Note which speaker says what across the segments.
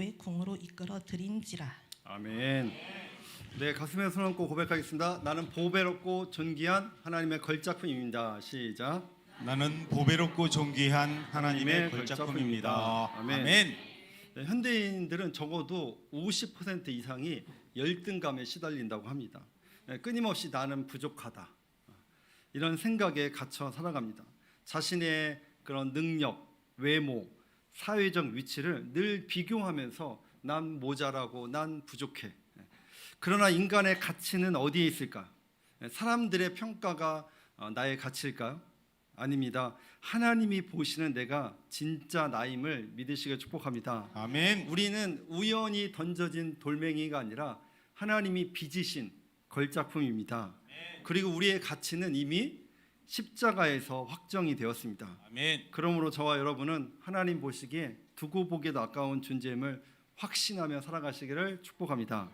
Speaker 1: 의 궁으로 이끌어 드린지라
Speaker 2: 아멘. 네, 가슴에 손 얹고 고백하겠습니다. 나는 보배롭고 존귀한 하나님의 걸작품입니다. 시작.
Speaker 3: 나는 보배롭고 존귀한 하나님의.
Speaker 2: 걸작품입니다. 아멘.
Speaker 3: 아멘.
Speaker 2: 네, 현대인들은 적어도 50% 이상이 열등감에 시달린다고 합니다. 네, 끊임없이 나는 부족하다. 이런 생각에 갇혀 살아갑니다. 자신의 그런 능력, 외모, 사회적 위치를 늘 비교하면서 난 모자라고 난 부족해. 그러나 인간의 가치는 어디에 있을까? 사람들의 평가가 어, 나의 가치일까요? 아닙니다. 하나님이 보시는 내가 진짜 나임을 믿으시길 축복합니다.
Speaker 3: 아멘.
Speaker 2: 우리는 우연히 던져진 돌멩이가 아니라 하나님이 빚으신 걸작품입니다. 그리고 우리의 가치는 이미 십자가에서 확정이 되었습니다.
Speaker 3: 아멘.
Speaker 2: 그러므로 저와 여러분은 하나님 보시기에 두고 보기에도 아까운 존재임을 확신하며 살아가시기를 축복합니다.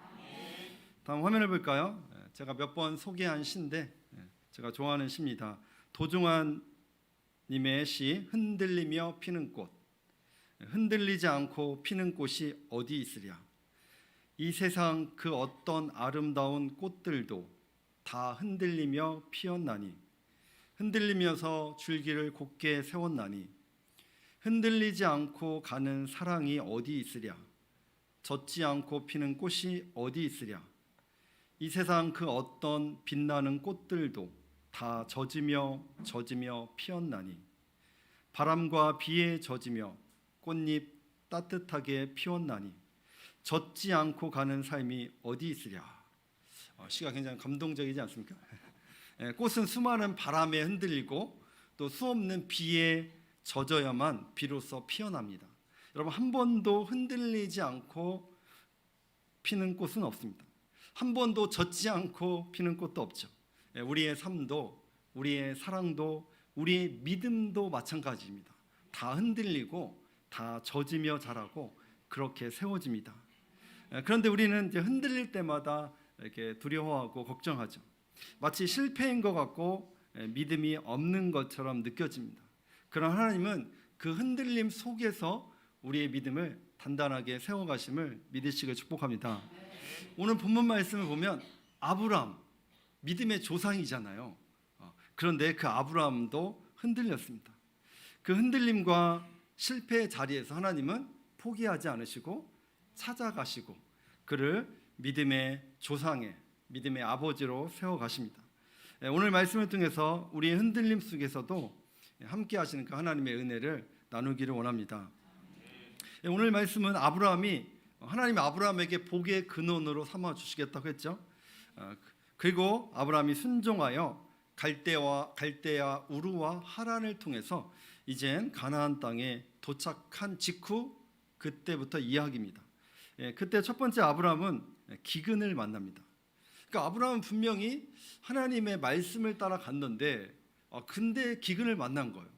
Speaker 2: 다음 화면을 볼까요? 예, 제가 몇 번 소개한 시인데 예, 제가 좋아하는 시입니다. 도중환 님의 시 흔들리며 피는 꽃 예, 흔들리지 않고 피는 꽃이 어디 있으랴 이 세상 그 어떤 아름다운 꽃들도 다 흔들리며 피었나니 흔들리면서 줄기를 곧게 세웠나니 흔들리지 않고 가는 사랑이 어디 있으랴? 젖지 않고 피는 꽃이 어디 있으랴? 이 세상 그 어떤 빛나는 꽃들도 다 젖으며 젖으며 피었나니 바람과 비에 젖으며 꽃잎 따뜻하게 피웠나니 젖지 않고 가는 삶이 어디 있으랴? 어, 시가 굉장히 감동적이지 않습니까? 예, 꽃은 수많은 바람에 흔들리고 또 수없는 비에 젖어야만 비로소 피어납니다. 여러분 한 번도 흔들리지 않고 피는 꽃은 없습니다. 한 번도 젖지 않고 피는 꽃도 없죠. 예, 우리의 삶도 우리의 사랑도 우리의 믿음도 마찬가지입니다. 다 흔들리고 다 젖으며 자라고 그렇게 세워집니다. 예, 그런데 우리는 이제 흔들릴 때마다 이렇게 두려워하고 걱정하죠. 마치 실패인 것 같고 예, 믿음이 없는 것처럼 느껴집니다. 그러나 하나님은 그 흔들림 속에서 우리의 믿음을 단단하게 세워가심을 믿으시길 축복합니다. 오늘 본문 말씀을 보면 아브람 믿음의 조상이잖아요. 어, 그런데 그 아브라함도 흔들렸습니다. 그 흔들림과 실패의 자리에서 하나님은 포기하지 않으시고 찾아가시고 그를 믿음의 조상의 믿음의 아버지로 세워 가십니다. 예, 오늘 말씀을 통해서 우리의 흔들림 속에서도 함께 하시는 그 하나님의 은혜를 나누기를 원합니다. 예, 오늘 말씀은 아브라함이 하나님이 아브라함에게 복의 근원으로 삼아 주시겠다고 했죠. 어, 그리고 아브라함이 순종하여 갈대와 갈대아 우르와 하란을 통해서 이젠 가나안 땅에 도착한 직후 그때부터 이야기입니다. 예, 그때 첫 번째 아브라함은 기근을 만납니다. 그러니까 아브라함은 분명히 하나님의 말씀을 따라 갔는데 어, 근데 기근을 만난 거예요.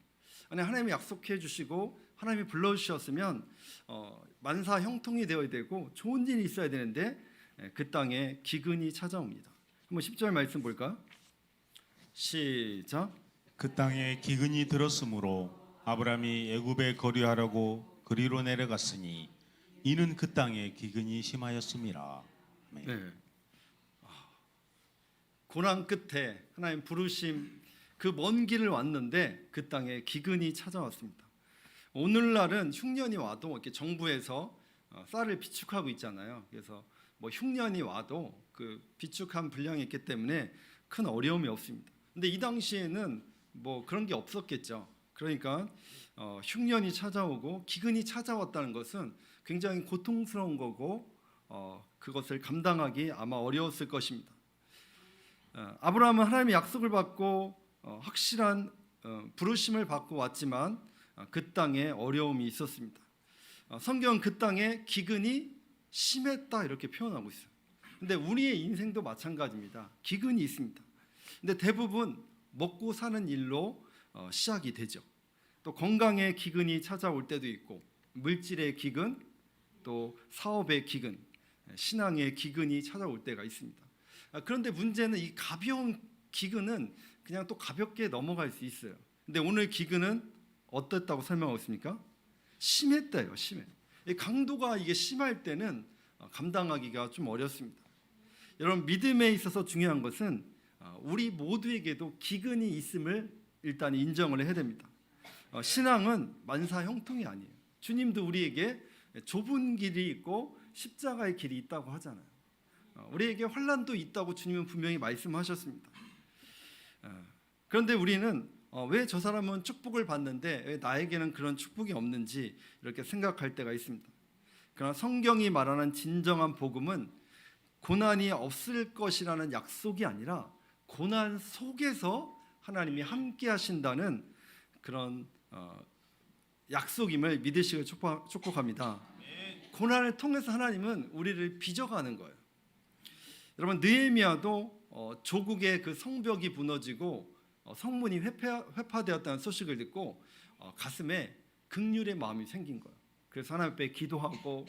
Speaker 2: 아니 하나님이 약속해 주시고 하나님이 불러 주셨으면 어, 만사 형통이 되어야 되고 좋은 일이 있어야 되는데 예, 그 땅에 기근이 찾아옵니다. 한번 10절 말씀 볼까요? 시작.
Speaker 3: 그 땅에 기근이 들었으므로 아브라함이 애굽에 거류하라고 그리로 내려갔으니 이는 그 땅에 기근이 심하였음이라. 아멘.
Speaker 2: 네. 아, 고난 끝에 하나님 부르심 그 먼 길을 왔는데 그 땅에 기근이 찾아왔습니다. 오늘날은 흉년이 와도 이렇게 정부에서 어, 쌀을 비축하고 있잖아요. 그래서 뭐 흉년이 와도 그 비축한 분량이 있기 때문에 큰 어려움이 없습니다. 근데 이 당시에는 뭐 그런 게 없었겠죠. 그러니까 어, 흉년이 찾아오고 기근이 찾아왔다는 것은 굉장히 고통스러운 거고 어, 그것을 감당하기 아마 어려웠을 것입니다. 어, 아브라함은 하나님의 약속을 받고 어, 확실한 어, 부르심을 받고 왔지만 어, 그 땅에 어려움이 있었습니다. 어, 성경은 그 땅에 기근이 심했다 이렇게 표현하고 있어요. 근데 우리의 인생도 마찬가지입니다. 기근이 있습니다. 근데 대부분 먹고 사는 일로 어, 시작이 되죠. 또 건강에 기근이 찾아올 때도 있고 물질의 기근, 또 사업의 기근, 신앙의 기근이 찾아올 때가 있습니다. 아, 그런데 문제는 이 가벼운 기근은 그냥 또 가볍게 넘어갈 수 있어요. 근데 오늘 기근은 어땠다고 설명하고 있습니까? 심했대요, 심해. 이 강도가 이게 심할 때는 어, 감당하기가 좀 어렵습니다. 여러분 믿음에 있어서 중요한 것은 어, 우리 모두에게도 기근이 있음을 일단 인정을 해야 됩니다. 어, 신앙은 만사 형통이 아니에요. 주님도 우리에게 좁은 길이 있고 십자가의 길이 있다고 하잖아요. 어, 우리에게 환란도 있다고 주님은 분명히 말씀하셨습니다. 어, 그런데 우리는 어, 왜저 사람은 축복을 받는데 왜 나에게는 그런 축복이 없는지 이렇게 생각할 때가 있습니다. 그러나 성경이 말하는 진정한 복음은 고난이 없을 것이라는 약속이 아니라 고난 속에서 하나님이 함께 하신다는 그런 어, 약속임을 믿으시길 축복- 축복합니다. 고난을 통해서 하나님은 우리를 빚어가는 거예요. 여러분 느헤미야도 어, 조국의 그 성벽이 무너지고 어, 성문이 회파, 회파 되었다는 소식을 듣고 어, 가슴에 극률의 마음이 생긴 거예요. 그래서 하나님 앞에 기도하고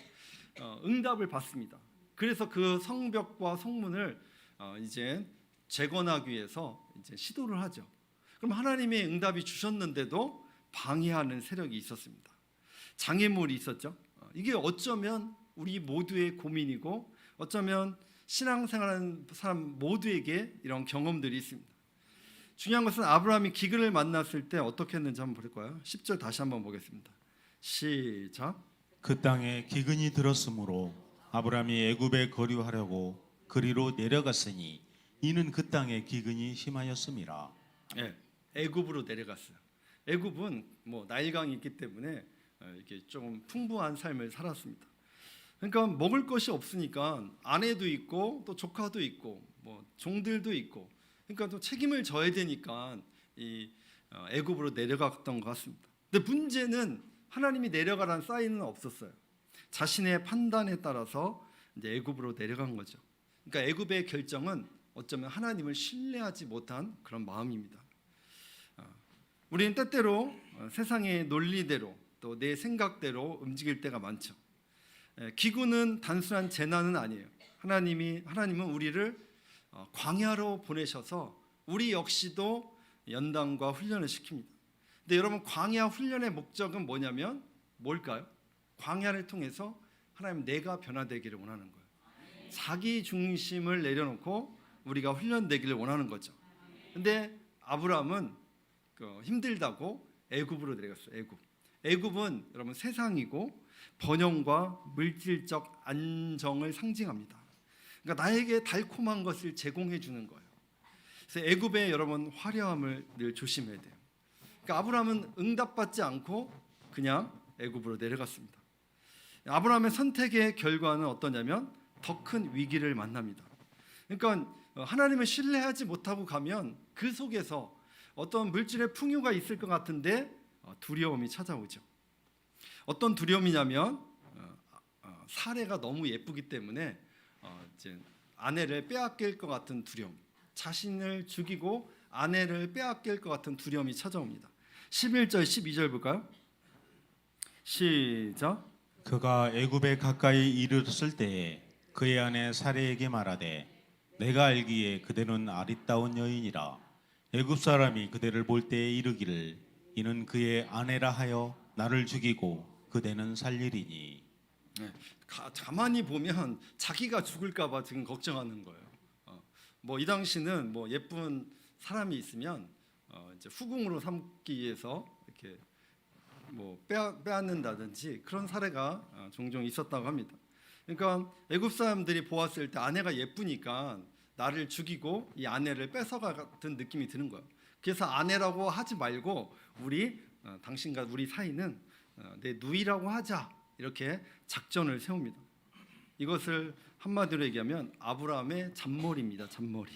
Speaker 2: 어, 응답을 받습니다. 그래서 그 성벽과 성문을 어, 이제 재건하기 위해서 이제 시도를 하죠. 그럼 하나님의 응답이 주셨는데도 방해하는 세력이 있었습니다. 장애물이 있었죠. 어, 이게 어쩌면 우리 모두의 고민이고 어쩌면 신앙생활하는 사람 모두에게 이런 경험들이 있습니다. 중요한 것은 아브라함이 기근을 만났을 때 어떻게 했는지 한번 볼까요? 10절 다시 한번 보겠습니다. 시작.
Speaker 3: 그 땅에 기근이 들었으므로 아브라함이 애굽에 거류하려고 그리로 내려갔으니 이는 그 땅에 기근이 심하였음이라.
Speaker 2: 예, 애굽으로 내려갔어요. 애굽은 뭐 나일강이 있기 때문에 어, 이렇게 좀 풍부한 삶을 살았습니다. 그러니까 먹을 것이 없으니까 아내도 있고 또 조카도 있고 뭐 종들도 있고 그러니까 또 책임을 져야 되니까 이 어, 애굽으로 내려갔던 것 같습니다. 근데 문제는 하나님이 내려가라는 사인은 없었어요. 자신의 판단에 따라서 이제 애굽으로 내려간 거죠. 그러니까 애굽의 결정은 어쩌면 하나님을 신뢰하지 못한 그런 마음입니다. 어, 우리는 때때로 어, 세상의 논리대로 또 내 생각대로 움직일 때가 많죠. 예, 기구는 단순한 재난은 아니에요. 하나님이 하나님은 우리를 어, 광야로 보내셔서 우리 역시도 연단과 훈련을 시킵니다. 근데 여러분 광야 훈련의 목적은 뭐냐면 뭘까요? 광야를 통해서 하나님 내가 변화되기를 원하는 거예요. 자기 중심을 내려놓고 우리가 훈련되기를 원하는 거죠. 근데 아브라함은 그 힘들다고 애굽으로 내려갔어요. 애굽. 애굽은 여러분 세상이고 번영과 물질적 안정을 상징합니다. 그러니까 나에게 달콤한 것을 제공해 주는 거예요. 그래서 애굽의 여러분 화려함을 늘 조심해야 돼요. 그러니까 아브라함은 응답받지 않고 그냥 애굽으로 내려갔습니다. 아브라함의 선택의 결과는 어떠냐면 더 큰 위기를 만납니다. 그러니까 하나님을 신뢰하지 못하고 가면 그 속에서 어떤 물질의 풍요가 있을 것 같은데 어, 두려움이 찾아오죠. 어떤 두려움이냐면 어, 어, 사례가 너무 예쁘기 때문에 어, 이제 아내를 빼앗길 것 같은 두려움, 자신을 죽이고 아내를 빼앗길 것 같은 두려움이 찾아옵니다. 11절, 12절 볼까요? 시작.
Speaker 3: 그가 애굽에 가까이 이르렀을 때에 그의 아내 사례에게 말하되 내가 알기에 그대는 아리따운 여인이라 애굽 사람이 그대를 볼 때에 이르기를 이는 그의 아내라 하여 나를 죽이고 그대는 살리리니
Speaker 2: 네, 가, 가만히 보면 자기가 죽을까봐 지금 걱정하는 거예요. 어, 뭐이 당시는 뭐 예쁜 사람이 있으면 어, 이제 후궁으로 삼기 위해서 이렇게 뭐 빼앗, 빼앗는다든지 그런 사례가 어, 종종 있었다고 합니다. 그러니까 애굽 사람들이 보았을 때 아내가 예쁘니까 나를 죽이고 이 아내를 뺏어가 같은 느낌이 드는 거예요. 그래서 아내라고 하지 말고 우리 어, 당신과 우리 사이는 어, 내 누이라고 하자 이렇게 작전을 세웁니다. 이것을 한마디로 얘기하면 아브라함의 잔머리입니다. 잔머리.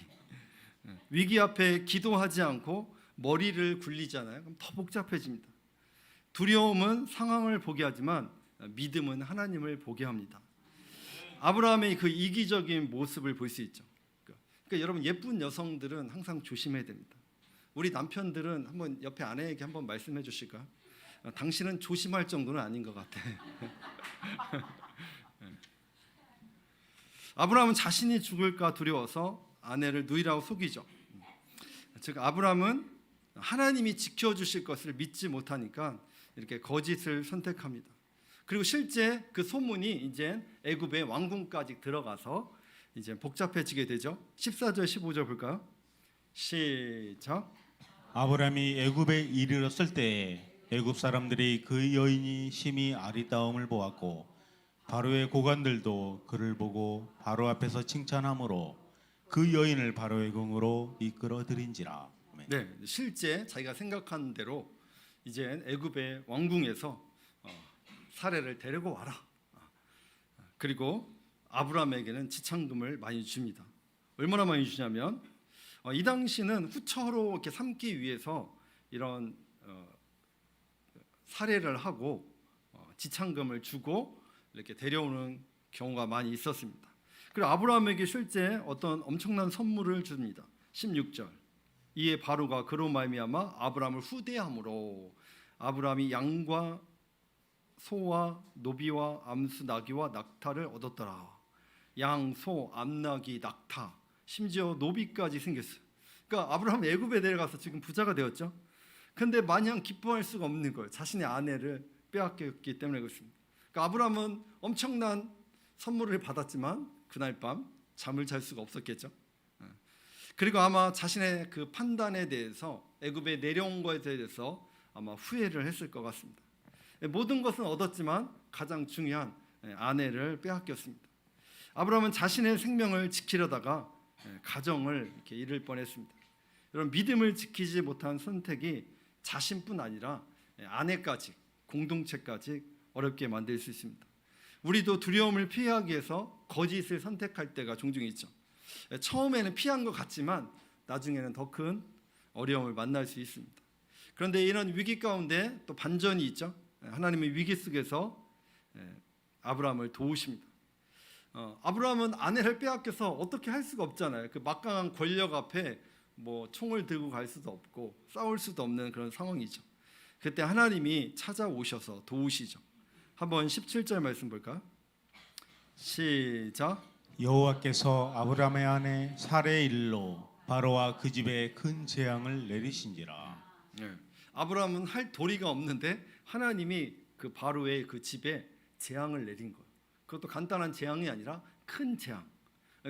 Speaker 2: 예, 위기 앞에 기도하지 않고 머리를 굴리잖아요. 그럼 더 복잡해집니다. 두려움은 상황을 보게 하지만 믿음은 하나님을 보게 합니다. 아브라함의 그 이기적인 모습을 볼 수 있죠. 그러니까 여러분 예쁜 여성들은 항상 조심해야 됩니다. 우리 남편들은 한번 옆에 아내에게 한번 말씀해 주실까요? 어, 당신은 조심할 정도는 아닌 것 같아. 아브라함은 자신이 죽을까 두려워서 아내를 누이라고 속이죠. 즉 아브라함은 하나님이 지켜주실 것을 믿지 못하니까 이렇게 거짓을 선택합니다. 그리고 실제 그 소문이 이제 애굽의 왕궁까지 들어가서 이제 복잡해지게 되죠. 14절 15절 볼까요? 시작.
Speaker 3: 아브라함이 애굽에 이르렀을 때 애굽 사람들이 그 여인이 심히 아리따움을 보았고 바로의 고관들도 그를 보고 바로 앞에서 칭찬함으로 그 여인을 바로의 궁으로 이끌어 들인지라. 아멘.
Speaker 2: 네, 실제 자기가 생각한 대로 이제 애굽의 왕궁에서 어, 사례를 데리고 와라. 아, 그리고 아브라함에게는 지창금을 많이 줍니다. 얼마나 많이 주냐면 어, 이 당시는 후처로 이렇게 삼기 위해서 이런 어, 사례를 하고 어, 지창금을 주고 이렇게 데려오는 경우가 많이 있었습니다. 그리고 아브라함에게 실제 어떤 엄청난 선물을 줍니다. 16절. 이에 바로가 그로 말미암아 아브라함을 후대함으로 아브라함이 양과 소와 노비와 암수 나귀와 낙타를 얻었더라. 양, 소, 암나귀, 낙타, 심지어 노비까지 생겼어요. 그러니까 아브라함 애굽에 내려가서 지금 부자가 되었죠. 근데 마냥 기뻐할 수가 없는 거예요. 자신의 아내를 빼앗겼기 때문에 그렇습니다. 그러니까 아브라함은 엄청난 선물을 받았지만 그날 밤 잠을 잘 수가 없었겠죠. 그리고 아마 자신의 그 판단에 대해서 애굽에 내려온 것에 대해서 아마 후회를 했을 것 같습니다. 모든 것은 얻었지만 가장 중요한 아내를 빼앗겼습니다. 아브라함은 자신의 생명을 지키려다가 가정을 이렇게 잃을 뻔했습니다. 이런 믿음을 지키지 못한 선택이 자신뿐 아니라 아내까지 공동체까지 어렵게 만들 수 있습니다. 우리도 두려움을 피하기 위해서 거짓을 선택할 때가 종종 있죠. 처음에는 피한 것 같지만 나중에는 더 큰 어려움을 만날 수 있습니다. 그런데 이런 위기 가운데 또 반전이 있죠. 하나님의 위기 속에서 아브라함을 도우십니다. 어, 아브라함은 아내를 빼앗겨서 어떻게 할 수가 없잖아요. 그 막강한 권력 앞에 뭐 총을 들고 갈 수도 없고 싸울 수도 없는 그런 상황이죠. 그때 하나님이 찾아오셔서 도우시죠. 한번 17절 말씀 볼까? 시작.
Speaker 3: 여호와께서 아브라함의 아내 사레의 일로 바로와 그 집에 큰 재앙을 내리신지라.
Speaker 2: 네. 아브라함은 할 도리가 없는데 하나님이 그 바로의 그 집에 재앙을 내린 거예요. 그것도 간단한 재앙이 아니라 큰 재앙.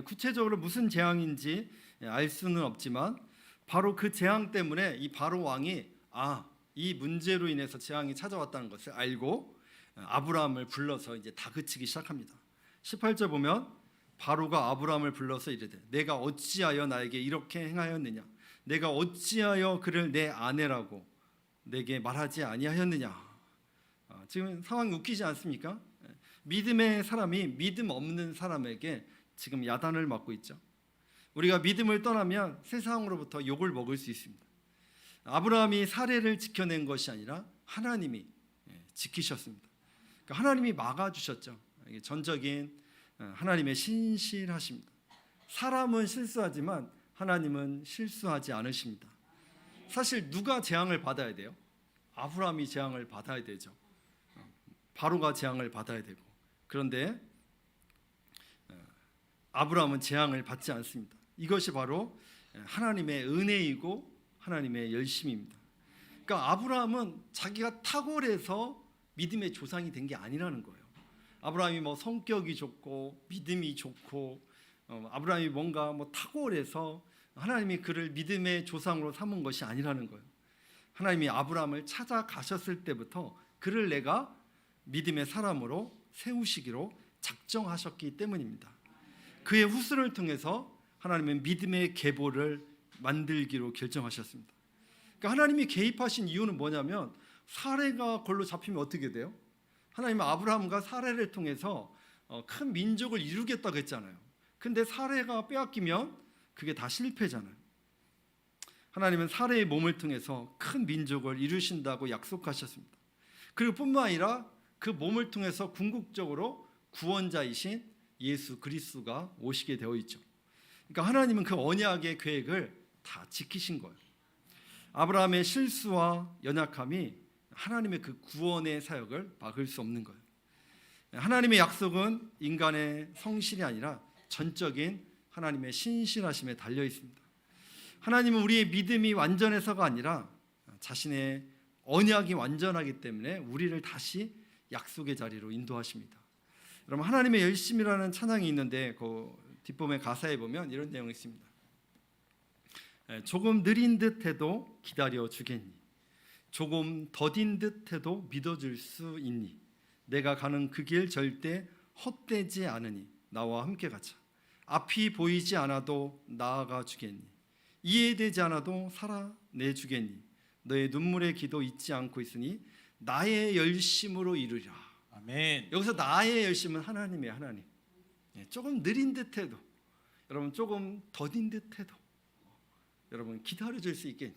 Speaker 2: 구체적으로 무슨 재앙인지 알 수는 없지만 바로 그 재앙 때문에 이 바로 왕이 아, 이 문제로 인해서 재앙이 찾아왔다는 것을 알고 아브라함을 불러서 이제 다그치기 시작합니다. 18절 보면 바로가 아브라함을 불러서 이르되 내가 어찌하여 나에게 이렇게 행하였느냐 내가 어찌하여 그를 내 아내라고 내게 말하지 아니하였느냐 아, 지금 상황이 웃기지 않습니까? 믿음의 사람이 믿음 없는 사람에게 지금 야단을 맞고 있죠. 우리가 믿음을 떠나면 세상으로부터 욕을 먹을 수 있습니다. 아브라함이 사례를 지켜낸 것이 아니라 하나님이 예, 지키셨습니다. 그러니까 하나님이 막아주셨죠. 전적인 어, 하나님의 신실하십니다. 사람은 실수하지만 하나님은 실수하지 않으십니다. 사실 누가 재앙을 받아야 돼요? 아브라함이 재앙을 받아야 되죠. 어, 바로가 재앙을 받아야 되고 그런데 어, 아브라함은 재앙을 받지 않습니다. 이것이 바로 하나님의 은혜이고 하나님의 열심입니다. 그러니까 아브라함은 자기가 탁월해서 믿음의 조상이 된 게 아니라는 거예요. 아브라함이 뭐 성격이 좋고 믿음이 좋고 어, 아브라함이 뭔가 뭐 탁월해서 하나님이 그를 믿음의 조상으로 삼은 것이 아니라는 거예요. 하나님이 아브라함을 찾아가셨을 때부터 그를 내가 믿음의 사람으로 세우시기로 작정하셨기 때문입니다. 그의 후손을 통해서 하나님은 믿음의 계보를 만들기로 결정하셨습니다. 그러니까 하나님이 개입하신 이유는 뭐냐면 사례가 걸로 잡히면 어떻게 돼요? 하나님은 아브라함과 사례를 통해서 어, 큰 민족을 이루겠다고 했잖아요. 근데 사례가 빼앗기면 그게 다 실패잖아요. 하나님은 사례의 몸을 통해서 큰 민족을 이루신다고 약속하셨습니다. 그리고 뿐만 아니라 그 몸을 통해서 궁극적으로 구원자이신 예수 그리스도가 오시게 되어 있죠. 그러니까 하나님은 그 언약의 계획을 다 지키신 거예요. 아브라함의 실수와 연약함이 하나님의 그 구원의 사역을 막을 수 없는 거예요. 하나님의 약속은 인간의 성실이 아니라 전적인 하나님의 신실하심에 달려 있습니다. 하나님은 우리의 믿음이 완전해서가 아니라 자신의 언약이 완전하기 때문에 우리를 다시 약속의 자리로 인도하십니다. 여러분 하나님의 열심이라는 찬양이 있는데 그 뒷부분의 가사에 보면 이런 내용이 있습니다. 에, 조금 느린 듯해도 기다려 주겠니? 조금 더딘 듯해도 믿어줄 수 있니? 내가 가는 그 길 절대 헛되지 않으니 나와 함께 가자. 앞이 보이지 않아도 나아가 주겠니? 이해되지 않아도 살아내 주겠니? 너의 눈물의 기도 잊지 않고 있으니 나의 열심으로 이루리라.
Speaker 3: 아멘.
Speaker 2: 여기서 나의 열심은 하나님의 하나님. 예, 조금 느린 듯해도 여러분 조금 더딘 듯해도 여러분 기다려줄 수 있겠니?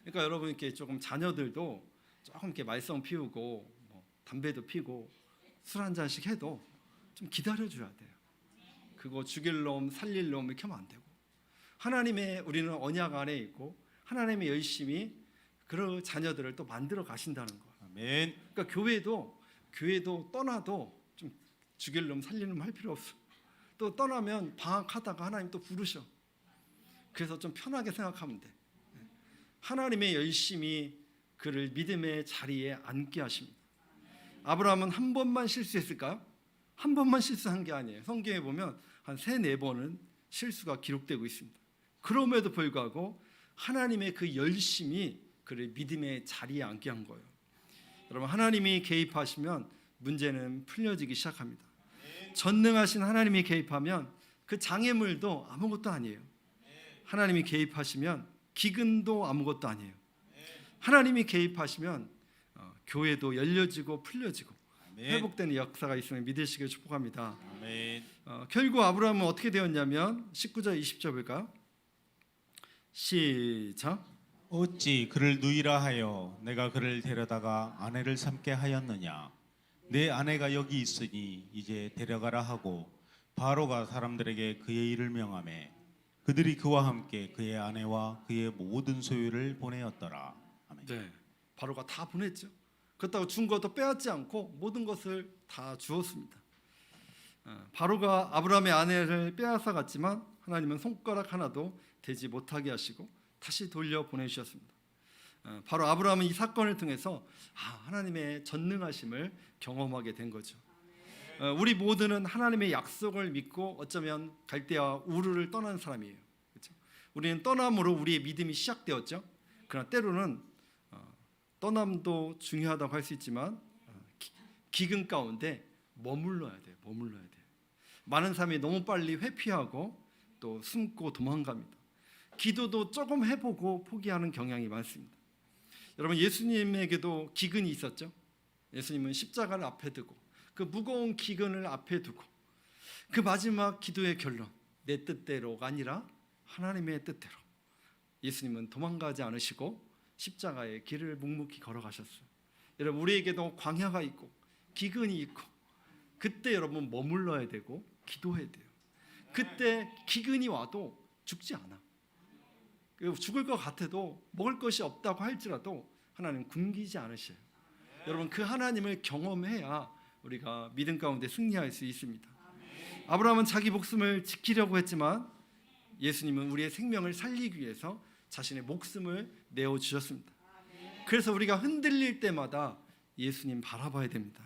Speaker 2: 그러니까 여러분 이렇게 조금 자녀들도 조금 이렇게 말썽 피우고 뭐 담배도 피고 술 한 잔씩 해도 좀 기다려줘야 돼요. 그거 죽일 놈 살릴 놈 이렇게 하면 안 되고 하나님의 우리는 언약 안에 있고 하나님의 열심히 그 자녀들을 또 만들어 가신다는 거.
Speaker 3: 아멘.
Speaker 2: 그러니까 교회도 교회도 떠나도 좀 죽일 놈 살리는 놈할 필요 없어. 또 떠나면 방학하다가 하나님 또 부르셔. 그래서 좀 편하게 생각하면 돼. 하나님의 열심히 그를 믿음의 자리에 앉게 하십니다. 아브라함은 한 번만 실수했을까요? 한 번만 실수한 게 아니에요. 성경에 보면 한 세 네 번은 실수가 기록되고 있습니다. 그럼에도 불구하고 하나님의 그 열심이 그를 믿음의 자리에 앉게 한 거예요. 여러분 하나님이 개입하시면 문제는 풀려지기 시작합니다. 전능하신 하나님이 개입하면 그 장애물도 아무것도 아니에요. 하나님이 개입하시면 기근도 아무것도 아니에요. 하나님이 개입하시면 어, 교회도 열려지고 풀려지고. 회복되는 역사가 있으면 믿으시길 축복합니다. 어, 결국 아브라함은 어떻게 되었냐면 19절 20절 볼까요? 시작.
Speaker 3: 어찌 그를 누이라 하여 내가 그를 데려다가 아내를 삼게 하였느냐 내 아내가 여기 있으니 이제 데려가라 하고 바로가 사람들에게 그의 일을 명하매 그들이 그와 함께 그의 아내와 그의 모든 소유를 보내었더라 아멘.
Speaker 2: 네, 바로가 다 보냈죠. 그렇다고 준 것도 빼앗지 않고 모든 것을 다 주었습니다. 어, 바로가 아브라함의 아내를 빼앗아 갔지만 하나님은 손가락 하나도 되지 못하게 하시고 다시 돌려 보내주셨습니다. 어, 바로 아브라함은 이 사건을 통해서 아, 하나님의 전능하심을 경험하게 된 거죠. 어, 우리 모두는 하나님의 약속을 믿고 어쩌면 갈대와 우르를 떠난 사람이에요. 그렇죠? 우리는 떠남으로 우리의 믿음이 시작되었죠. 그러나 때로는 어, 떠남도 중요하다고 할 수 있지만 기근 가운데 머물러야 돼요. 머물러야 돼요. 많은 사람이 너무 빨리 회피하고 또 숨고 도망갑니다. 기도도 조금 해보고 포기하는 경향이 많습니다. 여러분 예수님에게도 기근이 있었죠. 예수님은 십자가를 앞에 두고 그 무거운 기근을 앞에 두고 그 마지막 기도의 결론 내 뜻대로가 아니라 하나님의 뜻대로 예수님은 도망가지 않으시고 십자가의 길을 묵묵히 걸어가셨어요. 여러분 우리에게도 광야가 있고 기근이 있고 그때 여러분 머물러야 되고 기도해야 돼요. 그때 기근이 와도 죽지 않아. 그 죽을 것 같아도 먹을 것이 없다고 할지라도 하나님 굶기지 않으셔요. 여러분 그 하나님을 경험해야 우리가 믿음 가운데 승리할 수 있습니다. 아브라함은 자기 목숨을 지키려고 했지만 예수님은 우리의 생명을 살리기 위해서 자신의 목숨을 내어 주셨습니다. 그래서 우리가 흔들릴 때마다 예수님 바라봐야 됩니다.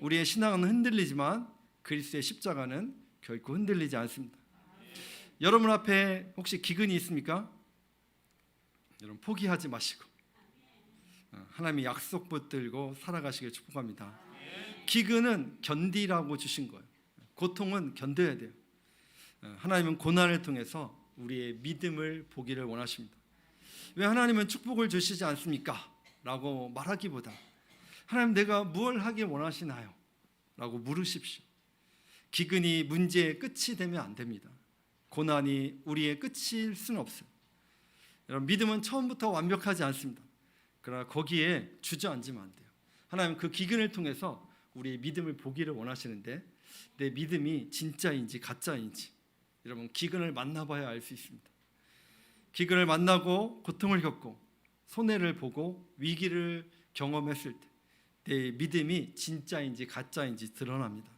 Speaker 2: 우리의 신앙은 흔들리지만 그리스도의 십자가는 결코 흔들리지 않습니다. 여러분 앞에 혹시 기근이 있습니까? 여러분 포기하지 마시고 어, 하나님의 약속 붙들고 살아가시길 축복합니다. 기근은 견디라고 주신 거예요. 고통은 견뎌야 돼요. 어, 하나님은 고난을 통해서 우리의 믿음을 보기를 원하십니다. 왜 하나님은 축복을 주시지 않습니까? 라고 말하기보다 하나님 내가 무엇을 하길 원하시나요? 라고 물으십시오. 기근이 문제의 끝이 되면 안 됩니다. 고난이 우리의 끝일 수는 없어요. 여러분 믿음은 처음부터 완벽하지 않습니다. 그러나 거기에 주저앉으면 안 돼요. 하나님 그 기근을 통해서 우리의 믿음을 보기를 원하시는데 내 믿음이 진짜인지 가짜인지 여러분 기근을 만나봐야 알 수 있습니다. 기근을 만나고 고통을 겪고 손해를 보고 위기를 경험했을 때 내 믿음이 진짜인지 가짜인지 드러납니다.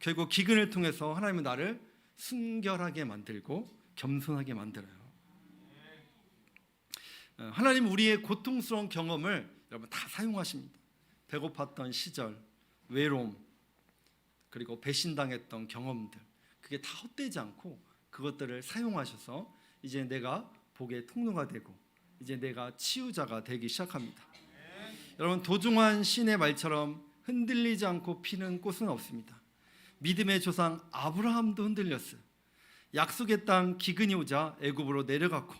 Speaker 2: 결국 기근을 통해서 하나님은 나를 순결하게 만들고 겸손하게 만들어요. 어, 하나님 우리의 고통스러운 경험을 여러분 다 사용하십니다. 배고팠던 시절, 외로움 그리고 배신당했던 경험들 그게 다 헛되지 않고 그것들을 사용하셔서 이제 내가 복의 통로가 되고 이제 내가 치유자가 되기 시작합니다. 여러분 도중한 신의 말처럼 흔들리지 않고 피는 꽃은 없습니다. 믿음의 조상 아브라함도 흔들렸어요. 약속의 땅 기근이 오자 애굽으로 내려갔고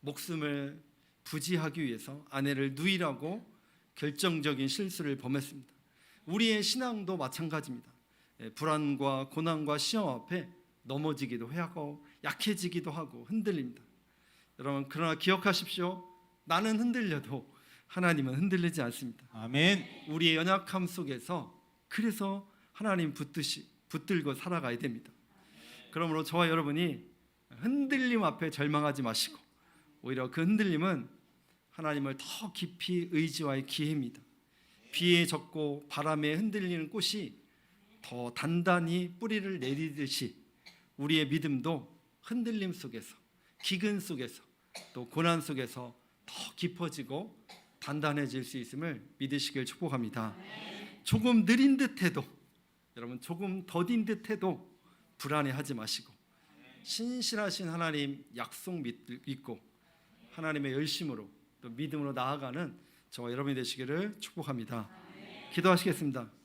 Speaker 2: 목숨을 부지하기 위해서 아내를 누이라고 결정적인 실수를 범했습니다. 우리의 신앙도 마찬가지입니다. 예, 불안과 고난과 시험 앞에 넘어지기도 하고 약해지기도 하고 흔들립니다. 여러분 그러나 기억하십시오. 나는 흔들려도 하나님은 흔들리지 않습니다.
Speaker 3: 아멘.
Speaker 2: 우리의 연약함 속에서 그래서 하나님 붙듯이 붙들고 살아가야 됩니다. 그러므로 저와 여러분이 흔들림 앞에 절망하지 마시고 오히려 그 흔들림은 하나님을 더 깊이 의지와의 기회입니다. 비에 젖고 바람에 흔들리는 꽃이 더 단단히 뿌리를 내리듯이 우리의 믿음도 흔들림 속에서 기근 속에서 또 고난 속에서 더 깊어지고 단단해질 수 있음을 믿으시길 축복합니다. 조금 느린 듯해도 여러분 조금 더딘 듯해도 불안해하지 마시고 신실하신 하나님 약속 믿- 믿고 하나님의 열심으로 또 믿음으로 나아가는 저와 여러분이 되시기를 축복합니다. 기도하시겠습니다.